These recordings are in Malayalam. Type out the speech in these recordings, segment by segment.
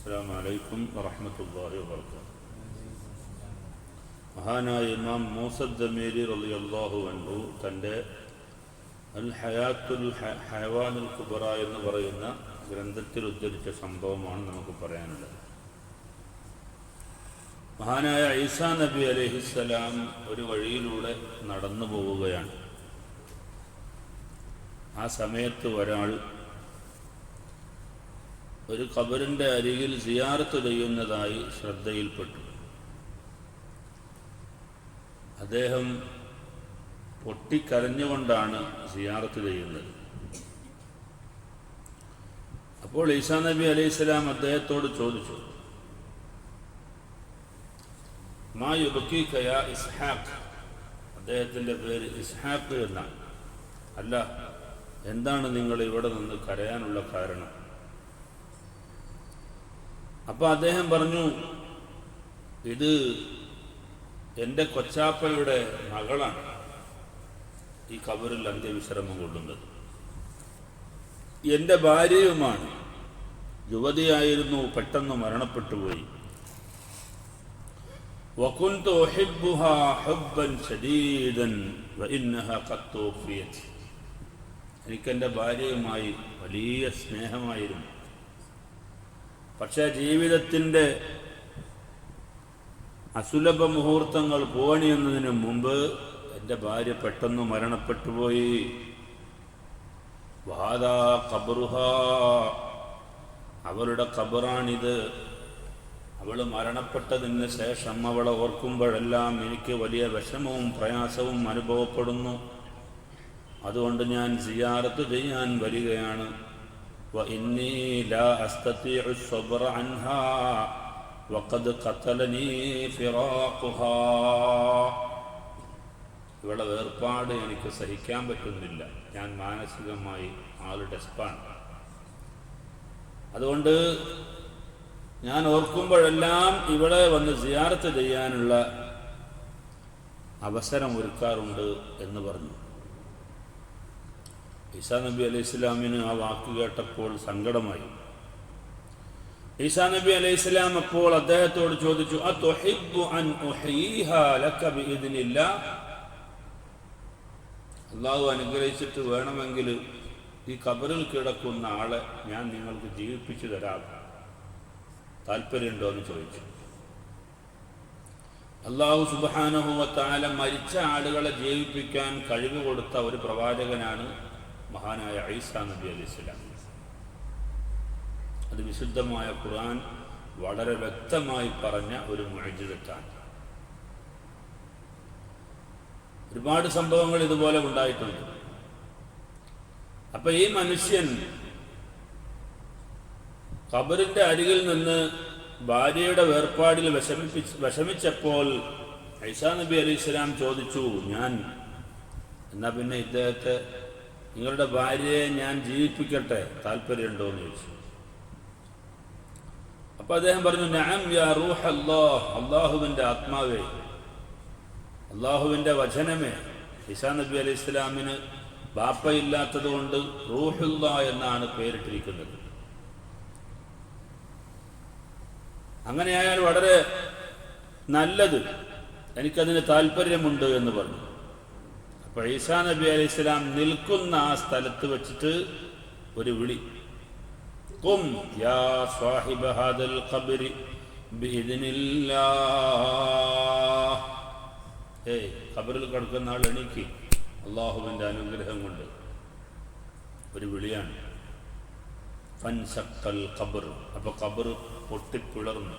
അസ്സാം വലൈക്കും വറഹമത്തല്ലാഹി വാബർക്കാത്തു മഹാനായ ഇമാം മൂസദ്ദമേരി റലി അള്ളാഹു അൻഹു തന്റെ അൽ ഹയാത്തുൽ ഹയവാനുൽ കുബറ എന്ന് പറയുന്ന ഗ്രന്ഥത്തിൽ ഉദ്ധരിച്ച സംഭവമാണ് നമുക്ക് പറയാനുള്ളത്. മഹാനായ ഈസാ നബി അലഹിസ്സലാം ഒരു വഴിയിലൂടെ നടന്നു പോവുകയാണ്. ആ സമയത്ത് ഒരാൾ ഒരു ഖബറിന്റെ അരികിൽ സിയാർത്ത് ചെയ്യുന്നതായി ശ്രദ്ധയിൽപ്പെട്ടു. അദ്ദേഹം പൊട്ടിക്കരഞ്ഞുകൊണ്ടാണ് സിയാർത്ത് ചെയ്യുന്നത്. അപ്പോൾ ഈസാ നബി അലൈഹിസ്സലാം അദ്ദേഹത്തോട് ചോദിച്ചു മാ യുബക്കീക യാ ഇസ്ഹാഖ്? അദ്ദേഹത്തിന്റെ പേര് ഇസ്ഹാഖ് എന്നാണ്. അല്ല എന്താണ് നിങ്ങൾ ഇവിടെ നിന്ന് കരയാനുള്ള കാരണം? അപ്പോൾ അദ്ദേഹം പറഞ്ഞു ഇത് എൻ്റെ കൊച്ചാപ്പയുടെ മകളാണ് ഈ കബറിൽ അന്ത്യവിശ്രമം കൊള്ളുന്നത് എൻ്റെ ഭാര്യയുമാണ് യുവതിയായിരുന്നു പെട്ടെന്ന് മരണപ്പെട്ടുപോയി وكنت أحبها حبا شديدا وإنها قد توفيت എനിക്കെൻ്റെ ഭാര്യയുമായി വലിയ സ്നേഹമായിരുന്നു പക്ഷേ ജീവിതത്തിന്റെ അസുലഭ മുഹൂർത്തങ്ങൾ പോണിയുന്നതിന് മുമ്പ് എന്റെ ഭാര്യ പെട്ടെന്ന് മരണപ്പെട്ടു പോയി. വാദാ കബറുഹ അവളുടെ കബറാണിത് അവൾ മരണപ്പെട്ടതിന് ശേഷം അവളെ ഓർക്കുമ്പോഴെല്ലാം എനിക്ക് വലിയ വിഷമവും പ്രയാസവും അനുഭവപ്പെടുന്നു. അതുകൊണ്ട് ഞാൻ സിയാറത്ത് ചെയ്യാൻ വരികയാണ്. وإني لا أستطيع الصبر عنها وقد قتلني فراقها ഇവളെ വേർപാട് എനിക്ക് സഹിക്കാൻ പറ്റുന്നില്ല ഞാൻ മാനസികമായി ആള് ഡെസ്പാണ് അതുകൊണ്ട് ഞാൻ ഓർക്കുമ്പോഴെല്ലാം ഇവിടെ വന്ന് സിയാറത്ത് ചെയ്യാനുള്ള അവസരം ഒരുക്കാറുണ്ട് എന്ന് പറഞ്ഞു ഈസാ നബി അലൈഹി ഇസ്ലാമിന് ആ വാക്ക് കേട്ടപ്പോൾ സങ്കടമായി. ഈസാ നബി അലൈഹി ഇസ്ലാം അപ്പോൾ അദ്ദേഹത്തോട് ചോദിച്ചു? അള്ളാഹു അനുഗ്രഹിച്ചിട്ട് വേണമെങ്കിൽ ഈ കബറിൽ കിടക്കുന്ന ആളെ ഞാൻ നിങ്ങൾക്ക് ജീവിപ്പിച്ചു തരാം. താല്പര്യമുണ്ടോ എന്ന് ചോദിച്ചു അള്ളാഹു സുബാനഹുവത്താല മരിച്ച ആളുകളെ ജീവിപ്പിക്കാൻ കഴിവ് കൊടുത്ത ഒരു പ്രവാചകനാണ് മഹാനായ ഐസാ നബി അലി ഇസ്ലാം അത് വിശുദ്ധമായ ഖുർആൻ വളരെ വ്യക്തമായി പറഞ്ഞ ഒരു മുഴജിതത്താണ് ഒരുപാട് സംഭവങ്ങൾ ഇതുപോലെ ഉണ്ടായിട്ടുണ്ട്. അപ്പൊ ഈ മനുഷ്യൻ ഖബറിന്റെ അരികിൽ നിന്ന് ഭാര്യയുടെ വേർപാടിൽ വിഷമിപ്പിച്ച് വിഷമിച്ചപ്പോൾ ഐസാ നബി അലി ഇസ്ലാം ചോദിച്ചു ഞാൻ എന്നാ പിന്നെ ഇദ്ദേഹത്തെ നിങ്ങളുടെ ഭാര്യയെ ഞാൻ ജീവിപ്പിക്കട്ടെ താല്പര്യമുണ്ടോ എന്ന് ചോദിച്ചു. അപ്പൊ അദ്ദേഹം പറഞ്ഞു നഅം യാ റൂഹ് അള്ളാഹുവിന്റെ ആത്മാവേ അള്ളാഹുവിന്റെ വചനമേ ഇസാ നബി അലൈഹി ഇസ്ലാമിന് ബാപ്പയില്ലാത്തത് കൊണ്ട് റൂഹുല്ല എന്നാണ് പേരിട്ടിരിക്കുന്നത്. അങ്ങനെയായാൽ വളരെ നല്ലത് എനിക്കതിന് താല്പര്യമുണ്ട് എന്ന് പറഞ്ഞു. അപ്പൊ ഈസാ നബി അലൈഹി സ്വലാം നിൽക്കുന്ന ആ സ്ഥലത്ത് വെച്ചിട്ട് ഒരു വിളി. കും യാ സ്വാഹിബ ഹാദൽ ഖബരി ഏയ് ഖബറിൽ കിടക്കുന്ന ആൾ എണീക്ക്. അള്ളാഹുവിന്റെ അനുഗ്രഹം കൊണ്ട്. ഒരു വിളിയാണ്. ഫൻസക്കൽ ഖബർ. അപ്പൊ ഖബർ പൊട്ടിപ്പിളർന്നു.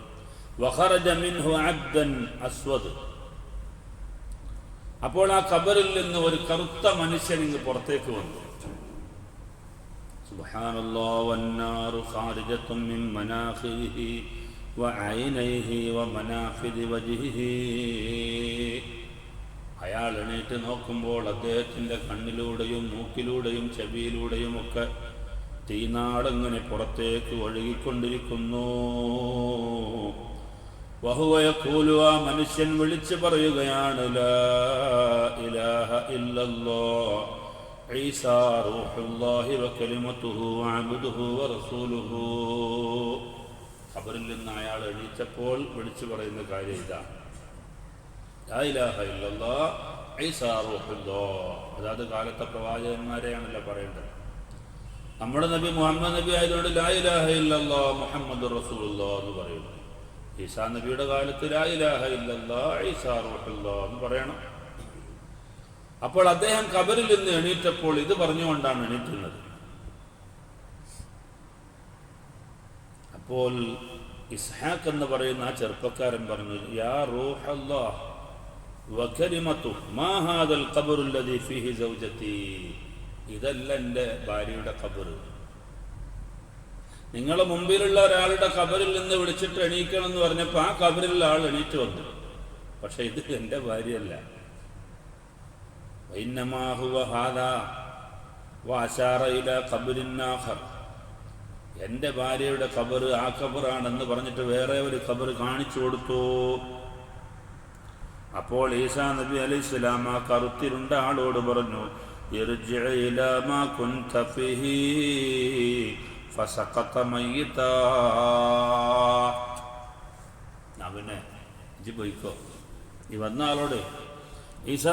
വഖറജ മിൻഹു അബ്ദൻ അസ്വദ്. അപ്പോൾ ആ കബറിൽ നിന്ന് ഒരു കറുത്ത മനുഷ്യൻ ഇങ്ങ് പുറത്തേക്ക് വന്നു. അയാൾ എണീറ്റ് നോക്കുമ്പോൾ അദ്ദേഹത്തിന്റെ കണ്ണിലൂടെയും മൂക്കിലൂടെയും ചെവിയിലൂടെയും ഒക്കെ തീനാടങ്ങനെ പുറത്തേക്ക് ഒഴുകിക്കൊണ്ടിരിക്കുന്നു. ആ മനുഷ്യൻ വിളിച്ചു പറയുകയാണ് ഖബറിൽ നിന്ന് അയാൾ എണീറ്റപ്പോൾ വിളിച്ചു പറയുന്ന കാര്യം ഇതാണ്. അതാത് കാലത്തെ പ്രവാചകന്മാരെയാണല്ലോ പറയേണ്ടത്. നമ്മുടെ നബി മുഹമ്മദ് നബി ആയതുകൊണ്ട് ലാ ഇലാഹ ഇല്ലല്ലാ മുഹമ്മദ് റസൂലുള്ളാ എന്ന് പറയുന്നു ഈസാ നബിയുടെ കാലത്ത് എന്ന് പറയണം. അപ്പോൾ അദ്ദേഹം കബറിൽ നിന്ന് എണീറ്റപ്പോൾ ഇത് പറഞ്ഞുകൊണ്ടാണ് എണീറ്റുന്നത്. അപ്പോൾ ഇസ്ഹാഖ് എന്ന് പറയുന്ന ആ ചെറുപ്പക്കാരൻ പറഞ്ഞു യാ റൂഹല്ലാ മാ ഹാദൽ ഖബറുല്ലദീ ഫീഹി ഇതല്ല എന്റെ ഭാര്യയുടെ ഖബറ്. നിങ്ങളെ മുമ്പിലുള്ള ഒരാളുടെ കബറിൽ നിന്ന് വിളിച്ചിട്ട് എണീക്കണം എന്ന് പറഞ്ഞപ്പോൾ ആ കബറിലുള്ള ആൾ എണീറ്റ് വന്നു. പക്ഷെ ഇത് എന്റെ ഭാര്യയല്ല. ഖബറിന്നാഖർ എന്റെ ഭാര്യയുടെ കബറ് ആ കബറാണെന്ന് പറഞ്ഞിട്ട് വേറെ ഒരു കബറ് കാണിച്ചു കൊടുത്തു. അപ്പോൾ ഈസാ നബി അലൈഹി സ്വലാം ആ കറുത്തിരുണ്ട ആളോട് പറഞ്ഞു "ഇർജിഅ ഇലാ മാ കുൻത ഫസഖത മയ്യിതാ." അവനെ ഇജ്ജ് പോയിക്കോ. ഈ വന്ന ആളോട് ഈസാ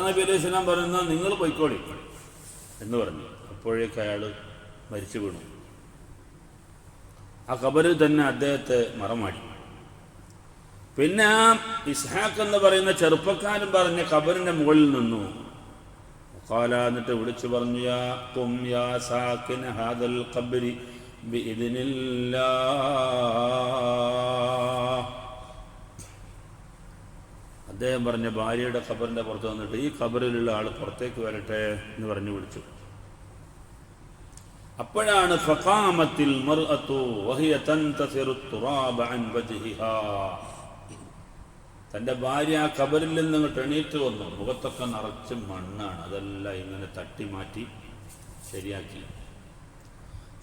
പറയുന്ന നിങ്ങൾ പോയിക്കോളി എന്ന് പറഞ്ഞു. അപ്പോഴേക്ക് അയാൾ മരിച്ചു വീണു. ആ കബറിൽ തന്നെ അദ്ദേഹത്തെ മറമാടി. പിന്നെ ആ ഇസ്ഹാഖ് എന്ന് പറയുന്ന ചെറുപ്പക്കാരൻ പറഞ്ഞ കബറിന്റെ മുകളിൽ നിന്നു. എന്നിട്ട് വിളിച്ചു പറഞ്ഞു യാ കും യാ സാക്കിന ഹാദൽ ഖബ്രി الله അദ്ദേഹം പറഞ്ഞ ഭാര്യയുടെ ഖബറിന്റെ പുറത്ത് വന്നിട്ട് ഈ ഖബറിലുള്ള ആൾ പുറത്തേക്ക് വരട്ടെ എന്ന് പറഞ്ഞു വിളിച്ചു. അപ്പോഴാണ് ഫഖാമത്തിൽ തന്റെ ഭാര്യ ആ ഖബറിൽ നിന്ന് എണീറ്റ് വന്നു. മുഖത്തൊക്കെ നിറച്ച് മണ്ണാണ്. അതെല്ലാം ഇങ്ങനെ തട്ടി മാറ്റി ശരിയാക്കി.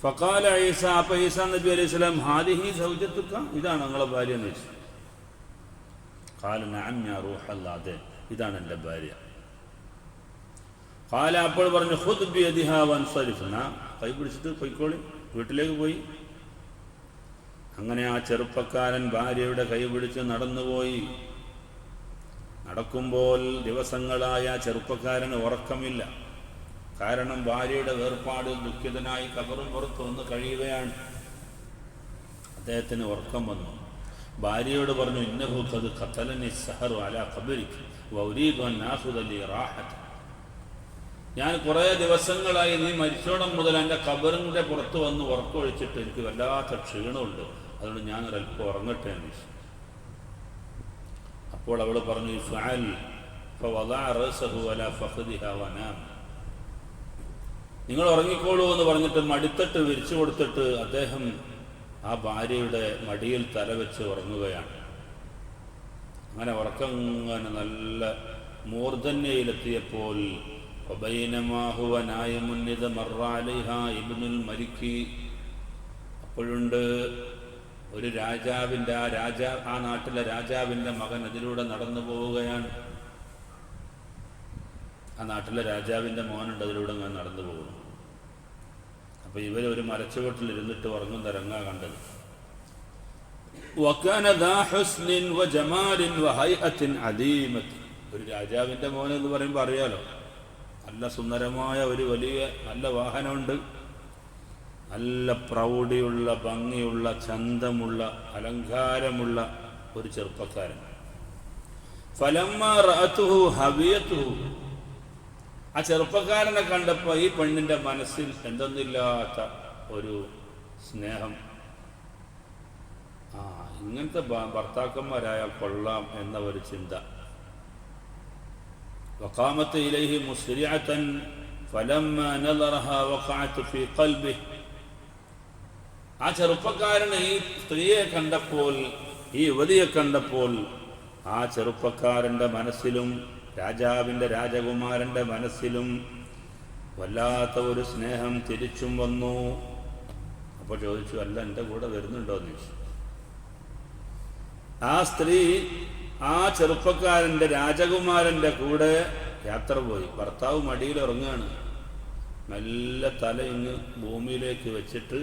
ഫക്കാല ഈസ അപ്പൊ ഈസ നബി അലൈഹി സ്വലാം ഹാദിഹി സൗജത്തുക്ക? ഇതാണ് നിങ്ങളെ ഭാര്യ എന്ന് വെച്ചു കാല ഞാൻ ഞാൻ റൂഹല്ലാതെ ഇതാണ് എന്റെ ഭാര്യ. കാല അപ്പോൾ പറഞ്ഞു ഹുദ് ബിയദിഹാ വൻസരിഫന കൈ പിടിച്ചിട്ട് പൊയ്ക്കോളി. വീട്ടിലേക്ക് പോയി. അങ്ങനെ ആ ചെറുപ്പക്കാരൻ ഭാര്യയുടെ കൈ പിടിച്ച് നടന്നുപോയി. നടക്കുമ്പോൾ ദിവസങ്ങളായ ആ ചെറുപ്പക്കാരന് ഉറക്കമില്ല. കാരണം ഭാര്യയുടെ വേർപാടിൽ ദുഃഖിതനായി കബറും പുറത്തു വന്ന് കഴിയുകയാണ് അദ്ദേഹത്തിന് ഉറക്കം വന്നു ഭാര്യയോട് പറഞ്ഞു ഇന്നഹു കത് ഖത്തലനി സഹറു അല കബരിക്ക് ഞാൻ കുറേ ദിവസങ്ങളായി നീ മരിച്ചോടം മുതൽ എന്റെ കബറിന്റെ പുറത്ത് വന്ന് ഉറക്കൊഴിച്ചിട്ട് എനിക്ക് വല്ലാത്ത ക്ഷീണമുണ്ട് അതുകൊണ്ട് ഞാൻ ഒരല്പം ഉറങ്ങട്ടെ എന്ന്. അപ്പോൾ അവൾ പറഞ്ഞു "ഫഅൽ ഫവദഅ റസഹു അലാ ഫഖദിഹാ വനാം." നിങ്ങൾ ഉറങ്ങിക്കോളൂ എന്ന് പറഞ്ഞിട്ട് മടിത്തട്ട് വിരിച്ചു കൊടുത്തിട്ട് അദ്ദേഹം ആ ഭാര്യയുടെ മടിയിൽ തലവെച്ച് ഉറങ്ങുകയാണ്. അങ്ങനെ ഉറക്കങ്ങനെ നല്ല മൂർധന്യയിലെത്തിയപ്പോൾ അപ്പോഴുണ്ട് ഒരു രാജാവിന്റെ ആ രാജാ ആ നാട്ടിലെ രാജാവിന്റെ മകൻ അതിലൂടെ നടന്നു പോവുകയാണ് ആ നാട്ടിലെ രാജാവിന്റെ മോനുണ്ട് അതിലൂടെ ഞാൻ നടന്നു പോകുന്നു. അപ്പോൾ ഇവർ ഒരു മരച്ചുവട്ടിൽ ഇരുന്നിട്ട് ഉറങ്ങും തരങ്ങ കണ്ടത്. ഒരു രാജാവിന്റെ മോൻ എന്ന് പറയുമ്പോൾ അറിയാലോ? നല്ല സുന്ദരമായ ഒരു വലിയ നല്ല വാഹനമുണ്ട്. നല്ല പ്രൗഢിയുള്ള ഭംഗിയുള്ള ചന്തമുള്ള അലങ്കാരമുള്ള ഒരു ചെറുപ്പക്കാരൻ. ഫലം ആ ചെറുപ്പക്കാരനെ കണ്ടപ്പോൾ ഈ പെണ്ണിന്റെ മനസ്സിൽ എന്തെന്നില്ലാത്ത ഒരു സ്നേഹം ആ ഇങ്ങനത്തെ ഭ- ഭർത്താക്കന്മാരായാൽ കൊള്ളാം എന്ന ഒരു ചിന്ത وقامت إليه مسرعة فلما نظرها وقعت في قلبه ആ ചെറുപ്പക്കാരന് ഈ സ്ത്രീയെ കണ്ടപ്പോൾ ഈ യുവതിയെ കണ്ടപ്പോൾ ആ ചെറുപ്പക്കാരൻ്റെ മനസ്സിലും രാജാവിന്റെ രാജകുമാരന്റെ മനസ്സിലും വല്ലാത്ത ഒരു സ്നേഹം തിരിച്ചും വന്നു. അപ്പോൾ ചോദിച്ചു അല്ല എന്റെ കൂടെ വരുന്നുണ്ടോ? എന്ന് ചോദിച്ചു. ആ സ്ത്രീ ആ ചെറുപ്പക്കാരന്റെ രാജകുമാരന്റെ കൂടെ യാത്ര പോയി. ഭർത്താവ് മടിയിൽ ഇറങ്ങുകയാണ് നല്ല തല ഇങ്ങ് ഭൂമിയിലേക്ക് വെച്ചിട്ട്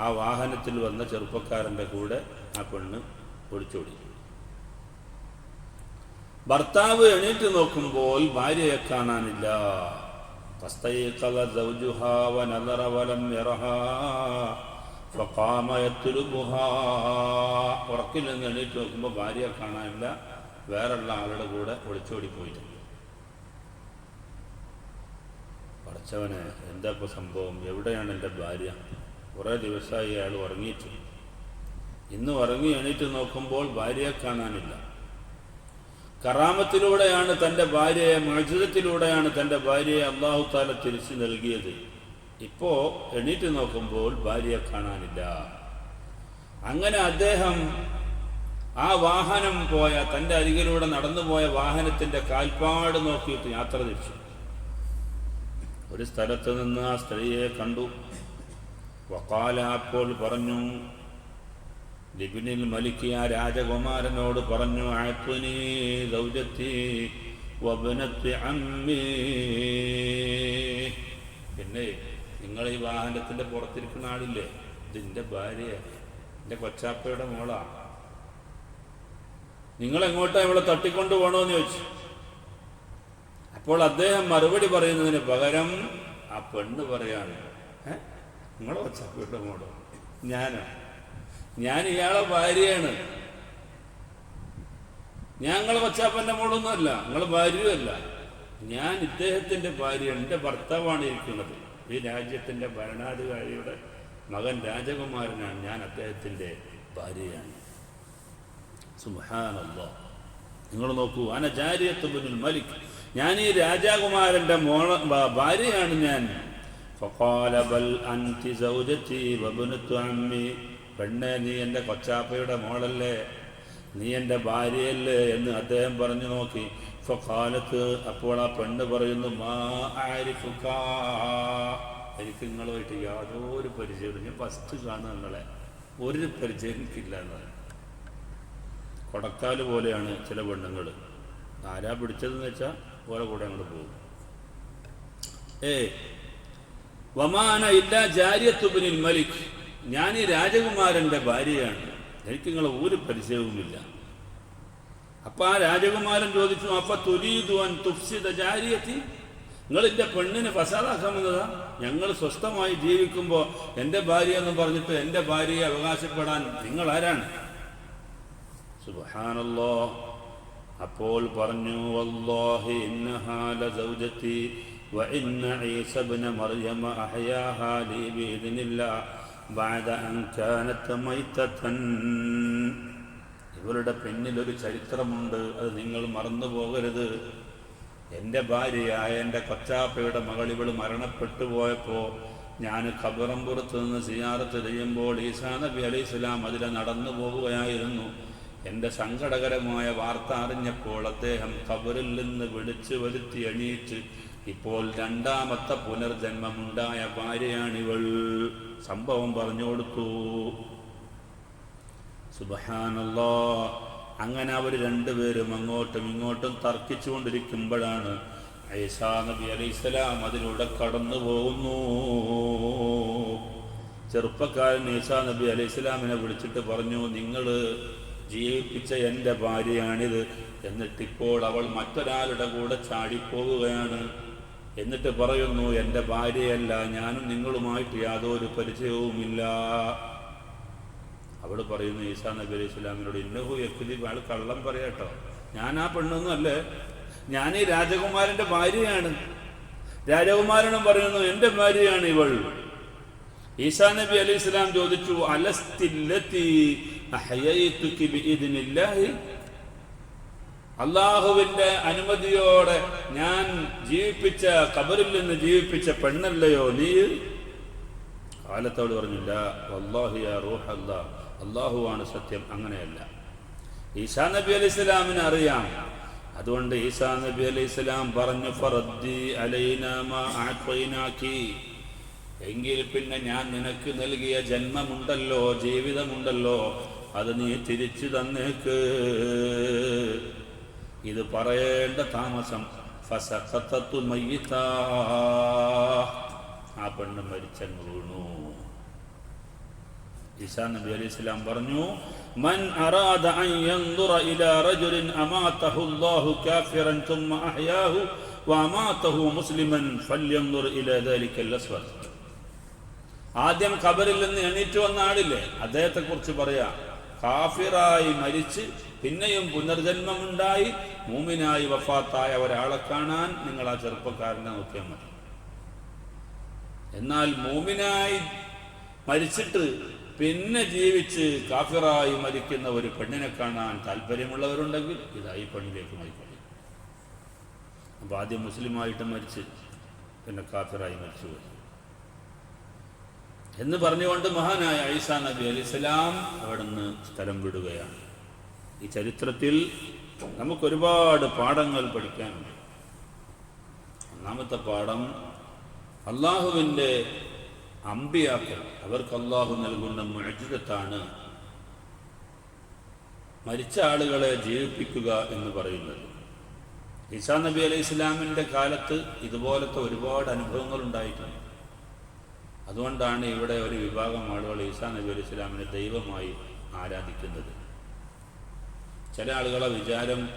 ആ വാഹനത്തിൽ വന്ന ചെറുപ്പക്കാരന്റെ കൂടെ ആ പെണ്ണ് ഒളിച്ചോടി ഭർത്താവ് എണീറ്റ് നോക്കുമ്പോൾ ഭാര്യയെ കാണാനില്ല. ഉറക്കിൽ നിന്ന് എണീറ്റ് നോക്കുമ്പോൾ ഭാര്യയെ കാണാനില്ല. വേറെയുള്ള ആളുടെ കൂടെ ഒളിച്ചോടി പോയിട്ടുണ്ട് പഠിച്ചവന് എന്താ ഇപ്പോൾ സംഭവം? എവിടെയാണ് എന്റെ ഭാര്യ? കുറേ ദിവസമായി അയാൾ ഉറങ്ങിയിട്ടുണ്ട്. ഇന്ന് ഉറങ്ങി എണീറ്റ് നോക്കുമ്പോൾ ഭാര്യയെ കാണാനില്ല. കറാമത്തിലൂടെയാണ് തന്റെ ഭാര്യയെ മത്സരത്തിലൂടെയാണ് തന്റെ ഭാര്യയെ അള്ളാഹു താല തിരിച്ചു നൽകിയത്. ഇപ്പോൾ എണീറ്റ് നോക്കുമ്പോൾ ഭാര്യയെ കാണാനില്ല. അങ്ങനെ അദ്ദേഹം ആ വാഹനം പോയ തന്റെ അരികിലൂടെ നടന്നു പോയ വാഹനത്തിന്റെ കാൽപ്പാട് നോക്കിയിട്ട് യാത്ര തിരിച്ചു. ഒരു സ്ഥലത്ത് നിന്ന് ആ സ്ത്രീയെ കണ്ടു. വക്കാല അപ്പോൾ പറഞ്ഞു ലിബിനിൽ മലിക്കിയ രാജകുമാരനോട് പറഞ്ഞു ദൗജത്തി അമ്മി. പിന്നെ നിങ്ങൾ ഈ വാഹനത്തിന്റെ പുറത്തിരിക്കുന്ന ആളില്ലേ? ഇതിന്റെ ഭാര്യ എന്റെ കൊച്ചാപ്പയുടെ മോളാ. നിങ്ങൾ എങ്ങോട്ടാ ഇവളെ തട്ടിക്കൊണ്ടു പോകണമെന്ന് ചോദിച്ചു. അപ്പോൾ അദ്ദേഹം മറുപടി പറയുന്നതിന് പകരം ആ പെണ്ണ് പറയാണ് "ഏ? നിങ്ങളെ കൊച്ചാപ്പയുടെ മോളോ? ഞാനോ. ഞാൻ ഇയാളെ ഭാര്യയാണ്. ഞങ്ങളെ കൊച്ചാപ്പന്റെ മോളൊന്നുമല്ല നിങ്ങളെ ഭാര്യയല്ല ഞാൻ ഇദ്ദേഹത്തിന്റെ ഭാര്യ എന്റെ ഭർത്താവാണ് ഇരിക്കുന്നത്. ഈ രാജ്യത്തിന്റെ ഭരണാധികാരിയുടെ മകൻ രാജകുമാരനാണ് ഞാൻ അദ്ദേഹത്തിന്റെ ഭാര്യയാണ്. സുഹാനല്ലോ നിങ്ങൾ നോക്കൂ അന ജാരിയത്തുബിനുൽ മലിക്. ഞാൻ ഈ രാജാകുമാരന്റെ മോള ഭാര്യയാണ് ഞാൻ. ഫഖാല ബൽ വബനത്തു അമ്മി പെണ്ണെ നീ എന്റെ കൊച്ചാപ്പയുടെ മോളല്ലേ? നീ എന്റെ ഭാര്യയല്ലേ എന്ന് അദ്ദേഹം പറഞ്ഞു നോക്കി. ഫഖാലത്ത് അപ്പോൾ ആ പെണ്ണ് പറയുന്നു മാ ആരിഫുക്ക എനിക്ക് നിങ്ങളുമായിട്ട് യാതൊരു പരിചയവും ഞാൻ ഫസ്റ്റ് കാണുക നിങ്ങളെ. ഒരു പരിചയം എനിക്കില്ല എന്നാണ് കൊടക്കാൽ പോലെയാണ് ചില പെണ്ണുങ്ങൾ. ആരാ പിടിച്ചതെന്ന് വെച്ചാൽ ഓരോ കൂടെ അങ്ങോട്ട് പോകും. ഏ വമാന ഇല്ല ജാരിയത്തുബിനിൽ മലിക്. ഞാൻ ഈ രാജകുമാരന്റെ ഭാര്യയാണ്. എനിക്ക് നിങ്ങളെ ഒരു പരിചയവുമില്ല. അപ്പം ആ രാജകുമാരൻ ചോദിച്ചു അപ്പ തൊലീതുവൻ തുഫ്സിത ജാരിയത്തി? നിങ്ങൾ എന്റെ പെണ്ണിനെ ഫസാദാക്കാൻ വന്നതാ ഞങ്ങൾ സ്വസ്ഥമായി ജീവിക്കുമ്പോൾ എന്റെ ഭാര്യ എന്ന് പറഞ്ഞിട്ട് എന്റെ ഭാര്യയെ അവകാശപ്പെടാൻ നിങ്ങൾ ആരാണ് സുബാനല്ലോ അപ്പോൾ പറഞ്ഞു വല്ലാഹി ഇന്നഹാല വ ഇന്ന ഈസബ്ന മറിയമ അഹയാഹാ ലീ ബിഇദ്നില്ലാഹ്. ബാദ അൻകാനത്ത് മൈത്തത്തൻ. ഇവരുടെ പിന്നിലൊരു ചരിത്രമുണ്ട്. അത് നിങ്ങൾ മറന്നു പോകരുത്. എന്റെ ഭാര്യയായ എന്റെ കൊച്ചാപ്പയുടെ മകൾ ഇവൾ മരണപ്പെട്ടു പോയപ്പോൾ ഞാൻ ഖബറം പുറത്തു നിന്ന് സിയാറത്ത് ചെയ്യുമ്പോൾ ഈസാ നബി അലൈഹി സ്വലാം അതിലെ നടന്നു പോവുകയായിരുന്നു എന്റെ സങ്കടകരമായ വാർത്ത അറിഞ്ഞപ്പോൾ അദ്ദേഹം ഖബറിൽ നിന്ന് വിളിച്ചു വരുത്തി അണിയിച്ച് ഇപ്പോൾ രണ്ടാമത്തെ പുനർജന്മമുണ്ടായ ഭാര്യയാണിവൾ. സംഭവം പറഞ്ഞു കൊടുത്തു. സുബഹാനല്ലോ അങ്ങനെ അവർ രണ്ടുപേരും അങ്ങോട്ടും ഇങ്ങോട്ടും തർക്കിച്ചുകൊണ്ടിരിക്കുമ്പോഴാണ് ഐസാ നബി അലൈഹിസ്സലാം അതിലൂടെ കടന്നു പോകുന്നു. ചെറുപ്പക്കാരൻ ഈസാ നബി അലൈഹിസ്സലാമിനെ വിളിച്ചിട്ട് പറഞ്ഞു നിങ്ങൾ ജീവിപ്പിച്ച എന്റെ ഭാര്യയാണിത്. എന്നിട്ടിപ്പോൾ അവൾ മറ്റൊരാളുടെ കൂടെ ചാടിപ്പോവുകയാണ് എന്നിട്ട് പറയുന്നു എന്റെ ഭാര്യയല്ല ഞാനും നിങ്ങളുമായിട്ട് യാതൊരു പരിചയവുമില്ല. അവൾ പറയുന്നു ഈസാ നബി അലൈഹി സ്വലാമിനോട് ഇന്നഹു യക്കുലിബ് ആൾ കള്ളം പറയട്ടോ ഞാൻ ആ പെണ്ണൊന്നും അല്ലേ. ഞാൻ ഈ രാജകുമാരന്റെ ഭാര്യയാണ്. രാജകുമാരനും പറയുന്നു എന്റെ ഭാര്യയാണ് ഇവൾ. ഈസാ നബി അലൈഹി സ്വലാം ചോദിച്ചു അലസ്തില്ലത്തി അള്ളാഹുവിന്റെ അനുമതിയോടെ ഞാൻ ജീവിപ്പിച്ച കബറിൽ നിന്ന് ജീവിപ്പിച്ച പെണ്ണല്ലയോ നീ? കാലത്തോട് പറഞ്ഞില്ല അള്ളാഹുവാണ് സത്യം. അങ്ങനെയല്ല. ഈസാ നബി അലൈഹി സ്വലാമിന് അറിയാം. അതുകൊണ്ട് ഈസാ നബി അലൈഹി സ്വലാം പറഞ്ഞു എങ്കിൽ പിന്നെ ഞാൻ നിനക്ക് നൽകിയ ജന്മമുണ്ടല്ലോ ജീവിതമുണ്ടല്ലോ അത് നീ തിരിച്ചു തന്നേക്ക്. ഇത് പറയേണ്ട താമസം. മയ്യിത്താ. ആ പെണ്ണ് മരിച്ചങ്ങ് വീണു. പറഞ്ഞു മൻ അൻ ഇലാ റജുലിൻ മുസ്ലിമൻ ഇലാ ആദ്യം ഖബറിൽ നിന്ന് എണീറ്റ് വന്ന ആളില്ലേ? അദ്ദേഹത്തെ കുറിച്ച് പറയാ. കാഫിറായി മരിച്ച് പിന്നെയും പുനർജന്മമുണ്ടായി മൂമിനായി വഫാത്തായ ഒരാളെ കാണാൻ നിങ്ങൾ ആ ചെറുപ്പക്കാരനെ നോക്കിയാൽ മതി. എന്നാൽ മൂമിനായി മരിച്ചിട്ട് പിന്നെ ജീവിച്ച് കാഫിറായി മരിക്കുന്ന ഒരു പെണ്ണിനെ കാണാൻ താല്പര്യമുള്ളവരുണ്ടെങ്കിൽ ഇതാ ഈ പെണ്ണിലേക്ക് മരിക്കും അപ്പൊ ആദ്യം മുസ്ലിമായിട്ട് മരിച്ച് പിന്നെ കാഫിറായി മരിച്ചുപോയി എന്ന് പറഞ്ഞുകൊണ്ട് മഹാനായ ഐസാ നബി അലി സ്വലാം നിന്ന് സ്ഥലം വിടുകയാണ്. ഈ ചരിത്രത്തിൽ നമുക്കൊരുപാട് പാഠങ്ങൾ പഠിക്കാനുണ്ട്. ഒന്നാമത്തെ പാഠം അള്ളാഹുവിന്റെ അമ്പിയാക്കൾ അവർക്ക് അള്ളാഹു നൽകുന്ന മുഴജിതത്താണ് മരിച്ച ആളുകളെ ജീവിപ്പിക്കുക എന്ന് പറയുന്നത്. ഈസാ നബി അലൈഹി ഇസ്ലാമിന്റെ കാലത്ത് ഇതുപോലത്തെ ഒരുപാട് അനുഭവങ്ങൾ ഉണ്ടായിട്ടുണ്ട്. അതുകൊണ്ടാണ് ഇവിടെ ഒരു വിഭാഗം ആളുകൾ ഈസാ നബി അലി ഇസ്ലാമിനെ ദൈവമായി ആരാധിക്കുന്നത്. ചില ആളുകളെ വിചാരം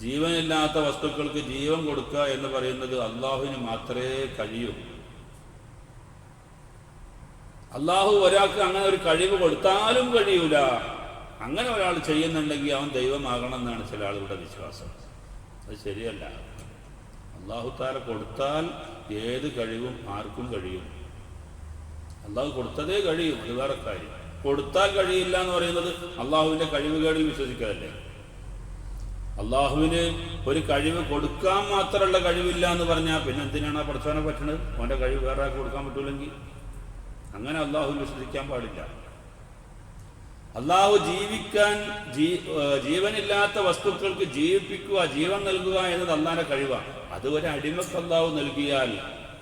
ജീവനില്ലാത്ത വസ്തുക്കൾക്ക് ജീവൻ കൊടുക്കുക എന്ന് പറയുന്നത് അള്ളാഹുവിന് മാത്രമേ കഴിയൂ. അള്ളാഹു ഒരാൾക്ക് അങ്ങനെ ഒരു കഴിവ് കൊടുത്താലും കഴിയൂല. അങ്ങനെ ഒരാൾ ചെയ്യുന്നുണ്ടെങ്കിൽ അവൻ ദൈവമാകണം എന്നാണ് ചില ആളുകളുടെ വിശ്വാസം. അത് ശരിയല്ല. അള്ളാഹു താല കൊടുത്താൽ ഏത് കഴിവും ആർക്കും കഴിയും. അള്ളാഹു കൊടുത്തതേ കഴിയും. അത് വേറെ കാര്യം. കൊടുത്താൽ കഴിയില്ല എന്ന് പറയുന്നത് അള്ളാഹുവിന്റെ കഴിവുകേടിൽ വിശ്വസിക്കാതല്ലേ അള്ളാഹുവിന് ഒരു കഴിവ് കൊടുക്കാൻ മാത്രമുള്ള കഴിവില്ല എന്ന് പറഞ്ഞാൽ പിന്നെ എന്തിനാണ് ആ പഠിച്ചവനെ പറ്റുന്നത് അവന്റെ കഴിവ് വേറെ കൊടുക്കാൻ പറ്റൂലെങ്കിൽ? അങ്ങനെ അള്ളാഹുവിൽ വിശ്വസിക്കാൻ പാടില്ല. അള്ളാഹു ജീവിക്കാൻ ജീ ജീവനില്ലാത്ത വസ്തുക്കൾക്ക് ജീവിപ്പിക്കുക ജീവൻ നൽകുക എന്നത് അള്ളാന്റെ കഴിവാണ്. അത് ഒരു അടിമക്ക് അള്ളാഹു നൽകിയാൽ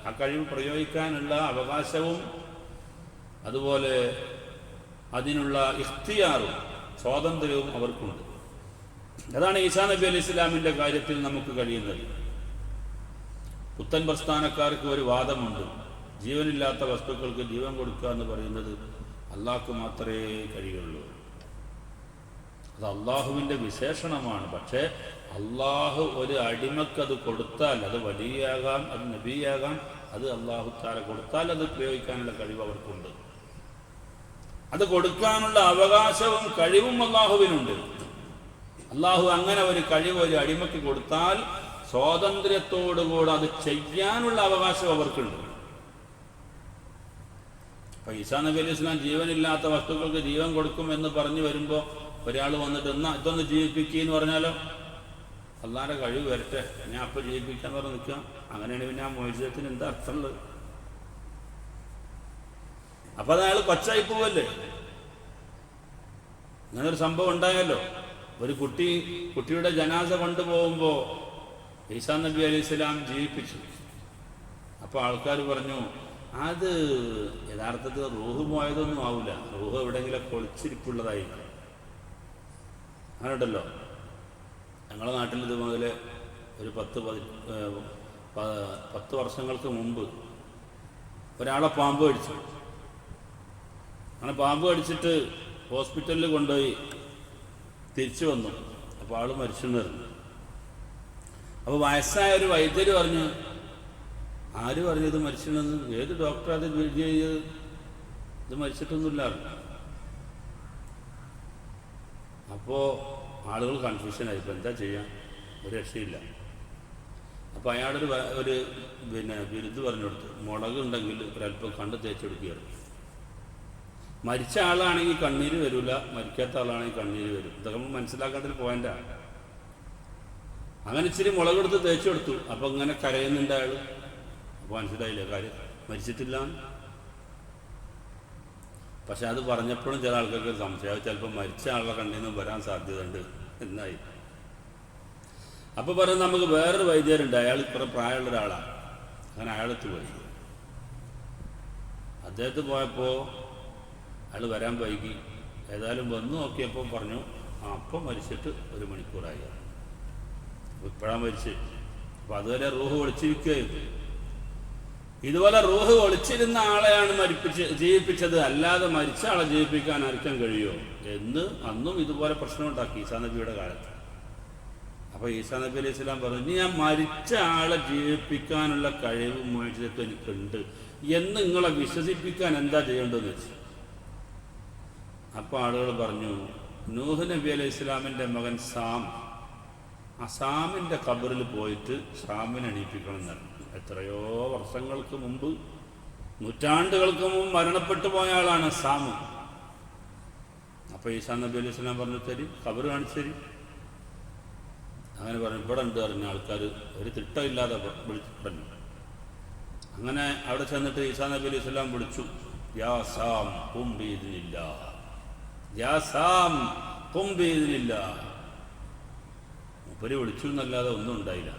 ആ കഴിവ് പ്രയോഗിക്കാനുള്ള അവകാശവും അതുപോലെ അതിനുള്ള ഇഖ്തിയാറും സ്വാതന്ത്ര്യവും അവർക്കുണ്ട്. അതാണ് ഈസാ നബി അലി ഇസ്ലാമിന്റെ കാര്യത്തിൽ നമുക്ക് കഴിയുന്നത്. പുത്തൻ പ്രസ്ഥാനക്കാർക്ക് ഒരു വാദമുണ്ട്. ജീവനില്ലാത്ത വസ്തുക്കൾക്ക് ജീവൻ കൊടുക്കുക എന്ന് പറയുന്നത് അള്ളാഹ്ക്ക് മാത്രമേ കഴിയുള്ളൂ. അത് അള്ളാഹുവിന്റെ വിശേഷണമാണ്. പക്ഷേ അള്ളാഹു ഒരു അടിമക്ക് അത് കൊടുത്താൽ അത് വലിയാകാം അത് നബിയാകാം അത് അള്ളാഹു താര കൊടുത്താൽ അത് പ്രയോഗിക്കാനുള്ള കഴിവ് അവർക്കുണ്ട്. അത് കൊടുക്കാനുള്ള അവകാശവും കഴിവും അള്ളാഹുവിനുണ്ട്. അള്ളാഹു അങ്ങനെ ഒരു കഴിവ് ഒരു അടിമയ്ക്ക് കൊടുത്താൽ സ്വാതന്ത്ര്യത്തോടുകൂടെ അത് ചെയ്യാനുള്ള അവകാശം അവർക്കുണ്ട്. ഈസാ നബി ഇസ്ലാം ജീവനില്ലാത്ത വസ്തുക്കൾക്ക് ജീവൻ കൊടുക്കും എന്ന് പറഞ്ഞു വരുമ്പോൾ ഒരാൾ വന്നിട്ട് എന്നാ ഇതൊന്ന് ജീവിപ്പിക്കുക എന്ന് പറഞ്ഞാലോ? അള്ളാന്റെ കഴിവ് വരട്ടെ. ഞാൻ അപ്പൊ ജീവിപ്പിക്കാൻ പറഞ്ഞ് നിൽക്കാം അങ്ങനെയാണ് പിന്നെ ആ മോചനത്തിന് എന്താ അർത്ഥമുള്ളത് അപ്പൊ അത് അയാൾ കൊച്ചായി പോവല്ലേ? അങ്ങനൊരു സംഭവം ഉണ്ടായല്ലോ. ഒരു കുട്ടി കുട്ടിയുടെ ജനാസ കൊണ്ടുപോകുമ്പോൾ ഈസാ നബി അലൈഹി സ്വലാം ജീവിപ്പിച്ചു. അപ്പോൾ ആൾക്കാർ പറഞ്ഞു അത് യഥാർത്ഥത്തിൽ റൂഹ് പോയതൊന്നും ആവില്ല റൂഹ് എവിടെയെങ്കിലും കൊളിച്ചിരിപ്പുള്ളതായി അങ്ങനെയുണ്ടല്ലോ. ഞങ്ങളെ നാട്ടിൽ ഇതുപോലെ ഒരു പത്ത് പതി പത്ത് വർഷങ്ങൾക്ക് മുമ്പ് ഒരാളെ പാമ്പ് കടിച്ചു. അങ്ങനെ പാമ്പ് കടിച്ചിട്ട് ഹോസ്പിറ്റലിൽ കൊണ്ടുപോയി തിരിച്ചു വന്നു. അപ്പോൾ ആൾ മരിച്ചു പറഞ്ഞു അപ്പോൾ വയസ്സായ ഒരു വൈദ്യർ പറഞ്ഞു ആര് പറഞ്ഞു ഇത് മരിച്ചിട്ടുണ്ടെന്ന്? ഏത് ഡോക്ടർ അത് വിധി ചെയ്തത് ഇത് മരിച്ചിട്ടൊന്നുമില്ല? അപ്പോൾ ആളുകൾ കൺഫ്യൂഷനായി. ഇപ്പോൾ എന്താ ചെയ്യാം? ഒരു രക്ഷയില്ല. അപ്പോൾ അയാളൊരു ഒരു പിന്നെ ബിരുദ് പറഞ്ഞു കൊടുത്തു. മുളക് ഉണ്ടെങ്കിൽ ഒരല്പം കണ്ട് തേച്ചെടുക്കുകയായിരുന്നു മരിച്ച ആളാണെങ്കിൽ കണ്ണീര് വരില്ല മരിക്കാത്ത ആളാണെങ്കിൽ കണ്ണീര് വരും. ഇതൊക്കെ നമ്മൾ മനസ്സിലാക്കേണ്ട പോയിന്റാണ് അങ്ങനെ ഇച്ചിരി മുളകെടുത്ത് തേച്ചു കൊടുത്തു അപ്പൊ ഇങ്ങനെ കരയുന്നുണ്ട് അയാൾ അപ്പൊ മനസ്സിലായില്ല കാര്യം? മരിച്ചിട്ടില്ല പക്ഷെ അത് പറഞ്ഞപ്പോഴും ചില ആൾക്കാർക്ക് സംശയം. ചിലപ്പോൾ മരിച്ച ആളുടെ കണ്ണിൽ നിന്ന് വരാൻ സാധ്യതയുണ്ട് എന്നായി. അപ്പോൾ പറഞ്ഞ് നമുക്ക് വേറൊരു വൈദ്യരുണ്ട്. അയാൾ ഇത്ര പ്രായമുള്ള ഒരാളാണ്. അങ്ങനെ അയാളത്ത് പോയി. അദ്ദേഹത്ത് പോയപ്പോൾ അയാൾ വരാൻ വൈകി. ഏതായാലും വന്നു നോക്കിയപ്പോൾ പറഞ്ഞു ആ അപ്പം മരിച്ചിട്ട് ഒരു മണിക്കൂറായി. ഇപ്പോഴാണ് മരിച്ച്. അപ്പം അതുവരെ റൂഹ് ഒളിച്ചിരിക്കുകയായിരുന്നു. ഇതുപോലെ റൂഹ് ഒളിച്ചിരുന്ന ആളെയാണ് മരിപ്പിച്ച് ജീവിപ്പിച്ചത്. അല്ലാതെ മരിച്ച ആളെ ജീവിപ്പിക്കാൻ ആർക്കാൻ കഴിയുമോ എന്ന് അന്നും ഇതുപോലെ പ്രശ്നമുണ്ടാക്കി ഈസാ നബിയുടെ കാലത്ത്. അപ്പോൾ ഈസാ നബി അലൈഹി സ്വലാം പറഞ്ഞു ഞാൻ മരിച്ച ആളെ ജീവിപ്പിക്കാനുള്ള കഴിവ് മോചിതത്വം എനിക്കുണ്ട്. എന്ന് നിങ്ങളെ വിശ്വസിപ്പിക്കാൻ എന്താ ചെയ്യേണ്ടതെന്ന് വെച്ചു അപ്പോൾ ആളുകൾ പറഞ്ഞു നൂഹ് നബി അലൈഹി ഇസ്ലാമിന്റെ മകൻ സാം ആ സാമിന്റെ കബറിൽ പോയിട്ട് സാമിനെ എണീപ്പിക്കണം എന്ന് എത്രയോ വർഷങ്ങൾക്ക് മുമ്പ് നൂറ്റാണ്ടുകൾക്ക് മുമ്പ് മരണപ്പെട്ടു പോയ ആളാണ് സാം. അപ്പോൾ ഈസാ നബി അലൈഹി സ്വലാം പറഞ്ഞു തരി കബർ കാണിച്ചു തരി. അങ്ങനെ പറഞ്ഞു ഇവിടെ ഉണ്ട് പറഞ്ഞ ആൾക്കാർ ഒരു തിട്ടമില്ലാതെ വിളിച്ചു പറഞ്ഞു. അങ്ങനെ അവിടെ ചെന്നിട്ട് ഈസാ നബി അലൈഹി സ്വലാം വിളിച്ചു യാ സാം കും ബീദിനില്ല യാ സാം കും ബീദിനില്ല മൂപ്പര് വിളിച്ചു എന്നല്ലാതെ ഒന്നും ഉണ്ടായില്ല.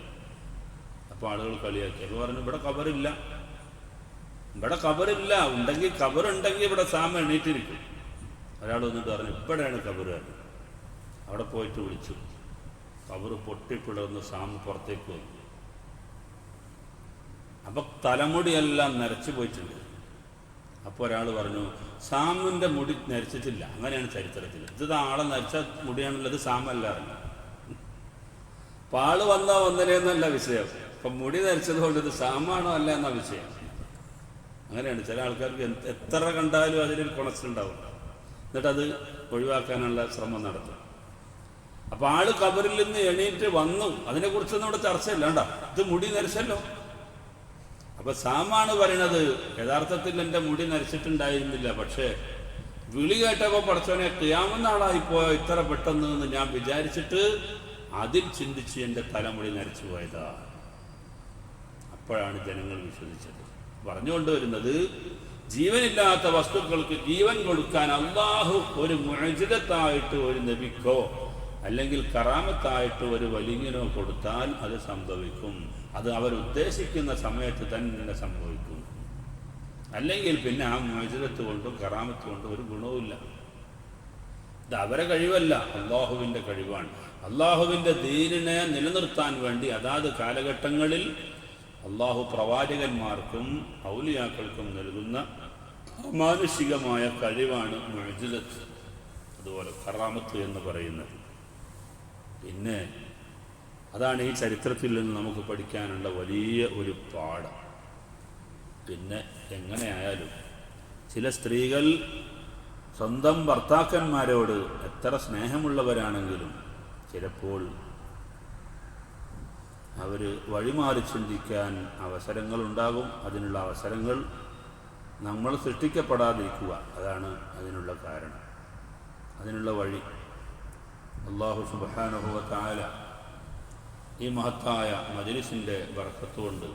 അപ്പോൾ ആളുകൾ കളിയാക്കി. അപ്പോൾ പറഞ്ഞു ഇവിടെ കബറില്ല ഇവിടെ കബറില്ല ഉണ്ടെങ്കിൽ കബറുണ്ടെങ്കിൽ ഇവിടെ സാമ എണീറ്റിരിക്കും. ഒരാൾ വന്നിട്ട് പറഞ്ഞു ഇപ്പോഴാണ് കബറ് അവിടെ പോയിട്ട് വിളിച്ചു. കബറ് പൊട്ടിപ്പിടർന്ന് സാം പുറത്തേക്ക് വന്നു. അപ്പൊ തലമുടിയെല്ലാം നരച്ചു പോയിട്ടുണ്ട്. അപ്പോൾ ഒരാൾ പറഞ്ഞു സാമിന്റെ മുടി നരിച്ചിട്ടില്ല. അങ്ങനെയാണ് ചരിത്രത്തിൽ. ഇത് ആളെ നരിച്ച മുടിയാണുള്ളത് സാമല്ല അറിഞ്ഞു അപ്പൊ ആൾ വിഷയം. അപ്പൊ മുടി നരിച്ചത് കൊണ്ട് ഇത് സാമാണോ അല്ല എന്ന വിഷയം. അങ്ങനെയാണ്. ചില ആൾക്കാർക്ക് എത്ര കണ്ടാലും അതിലൊരു എന്നിട്ട് അത് ഒഴിവാക്കാനുള്ള ശ്രമം നടത്തും. അപ്പൊ ആൾ കബറിൽ നിന്ന് എണീറ്റ് വന്നു. അതിനെക്കുറിച്ചൊന്നും ഇവിടെ ചർച്ചയില്ല. കണ്ടോ? ഇത് മുടി നരച്ചല്ലോ. അപ്പൊ സാമാണ് പറയണത്. യഥാർത്ഥത്തിൽ എന്റെ മുടി നരച്ചിട്ടുണ്ടായിരുന്നില്ല. പക്ഷേ വിളി കേട്ടപ്പോൾ പഠിച്ചവനെ ക്യാമെന്നാളായിപ്പോയോ ഇത്ര പെട്ടെന്ന്? എന്ന് ഞാൻ വിചാരിച്ചിട്ട് അതിൽ ചിന്തിച്ച് എന്റെ തലമുടി നരച്ചു പോയതാ. അപ്പോഴാണ് ജനങ്ങൾ വിശ്വസിച്ചത്. പറഞ്ഞുകൊണ്ടുവരുന്നത് ജീവനില്ലാത്ത വസ്തുക്കൾക്ക് ജീവൻ കൊടുക്കാൻ അള്ളാഹു ഒരു മുഴജിതത്തായിട്ട് ഒരു നബിക്കോ അല്ലെങ്കിൽ കറാമത്തായിട്ട് ഒരു വലിയനോ കൊടുത്താൽ അത് സംഭവിക്കും. അത് അവർ ഉദ്ദേശിക്കുന്ന സമയത്ത് തന്നെ സംഭവിക്കുന്നു അല്ലെങ്കിൽ പിന്നെ ആ മോചനത്ത് കൊണ്ടും കറാമത്ത് കൊണ്ടും ഒരു ഗുണവുമില്ല. ഇത് അവരെ കഴിവല്ല അള്ളാഹുവിന്റെ കഴിവാണ്. അള്ളാഹുവിന്റെ ദീനിനെ നിലനിർത്താൻ വേണ്ടി അതാത് കാലഘട്ടങ്ങളിൽ അള്ളാഹു പ്രവാചകന്മാർക്കും ഔലിയാക്കൾക്കും നൽകുന്ന മാനുഷികമായ കഴിവാണ് മോചിതത്ത് അതുപോലെ കറാമത്ത് എന്ന് പറയുന്നത്. പിന്നെ അതാണ് ഈ ചരിത്രത്തിൽ നിന്ന് നമുക്ക് പഠിക്കാനുള്ള വലിയ ഒരു പാഠം. പിന്നെ എങ്ങനെയായാലും ചില സ്ത്രീകൾ സ്വന്തം ഭർത്താക്കന്മാരോട് എത്ര സ്നേഹമുള്ളവരാണെങ്കിലും ചിലപ്പോൾ അവർ വഴിമാറി ചിന്തിക്കാൻ അവസരങ്ങളുണ്ടാകും. അതിനുള്ള അവസരങ്ങൾ നമ്മൾ സൃഷ്ടിക്കപ്പെടാതിരിക്കുക. അതാണ് അതിനുള്ള കാരണം. അതിനുള്ള വഴി. അള്ളാഹു സുബാനുഭവ താല ഈ മഹത്തായ മജലിസിന്റെ ബർക്കത്തുകൊണ്ട്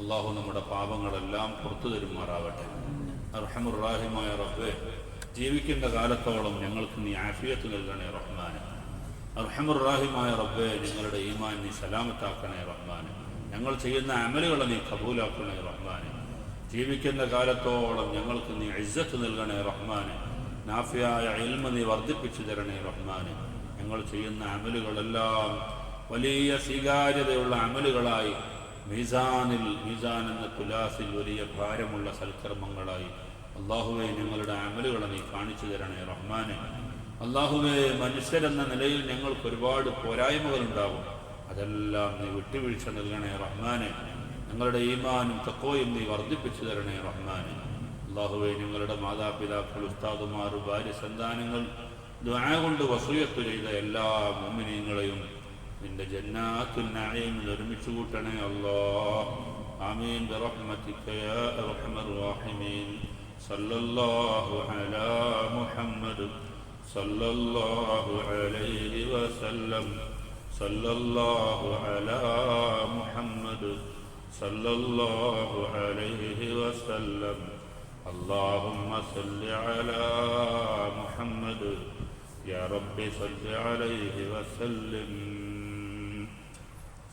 അള്ളാഹു നമ്മുടെ പാപങ്ങളെല്ലാം പുറത്തു തരുമാറാവട്ടെ. അർഹമുറാഹിമായ റബ്ബെ ജീവിക്കേണ്ട കാലത്തോളം ഞങ്ങൾക്ക് നീ ആഫിയത്ത് നൽകണേ റഹ്മാന്. അർഹമുറാഹിമായ റബ്ബെ നിങ്ങളുടെ ഈമാൻ നീ സലാമത്താക്കണേ റഹ്മാന്. ഞങ്ങൾ ചെയ്യുന്ന അമലുകളെ നീ കബൂലാക്കണേ റഹ്മാന്. ജീവിക്കുന്ന കാലത്തോളം ഞങ്ങൾക്ക് നീ ഇജ്ജത്ത് നൽകണേ റഹ്മാന്. നാഫിയായ ഇൽമ നീ വർദ്ധിപ്പിച്ചു തരണേ റഹ്മാന്. ഞങ്ങൾ ചെയ്യുന്ന അമലുകളെല്ലാം വലിയ സ്വീകാര്യതയുള്ള അമലുകളായി മീസാനിൽ മീസാൻ എന്ന തുലാസിൽ വലിയ ഭാരമുള്ള സൽക്കർമ്മങ്ങളായി അള്ളാഹുവെ ഞങ്ങളുടെ അമലുകളെ നീ കാണിച്ചു തരണേ റഹ്മാനെ. അള്ളാഹുവെ മനുഷ്യരെന്ന നിലയിൽ ഞങ്ങൾക്ക് ഒരുപാട് പോരായ്മകളുണ്ടാവും. അതെല്ലാം നീ വിട്ടുവീഴ്ച നൽകണേ റഹ്മാനെ. ഞങ്ങളുടെ ഈമാനും തക്കോയും നീ വർദ്ധിപ്പിച്ചു തരണേ റഹ്മാനെ. അള്ളാഹുവെ ഞങ്ങളുടെ മാതാപിതാക്കൾ ഉസ്താദുമാർ ഭാര്യ സന്താനങ്ങൾ ദുആ കൊണ്ട് വസൂയത്ത് ചെയ്ത എല്ലാ മുമിനീങ്ങളെയും നിന്റെ ജന്നാത്തുൽ നഈമിൽ ഒരുമിച്ച് കൂട്ടണേ അല്ലാഹ് ആമീൻ برحمتك يا ارحم الراحمين صلى الله على محمد صلى الله عليه وسلم صلى الله على محمد صلى الله عليه وسلم اللهم صل على محمد يا رب صل عليه وسلم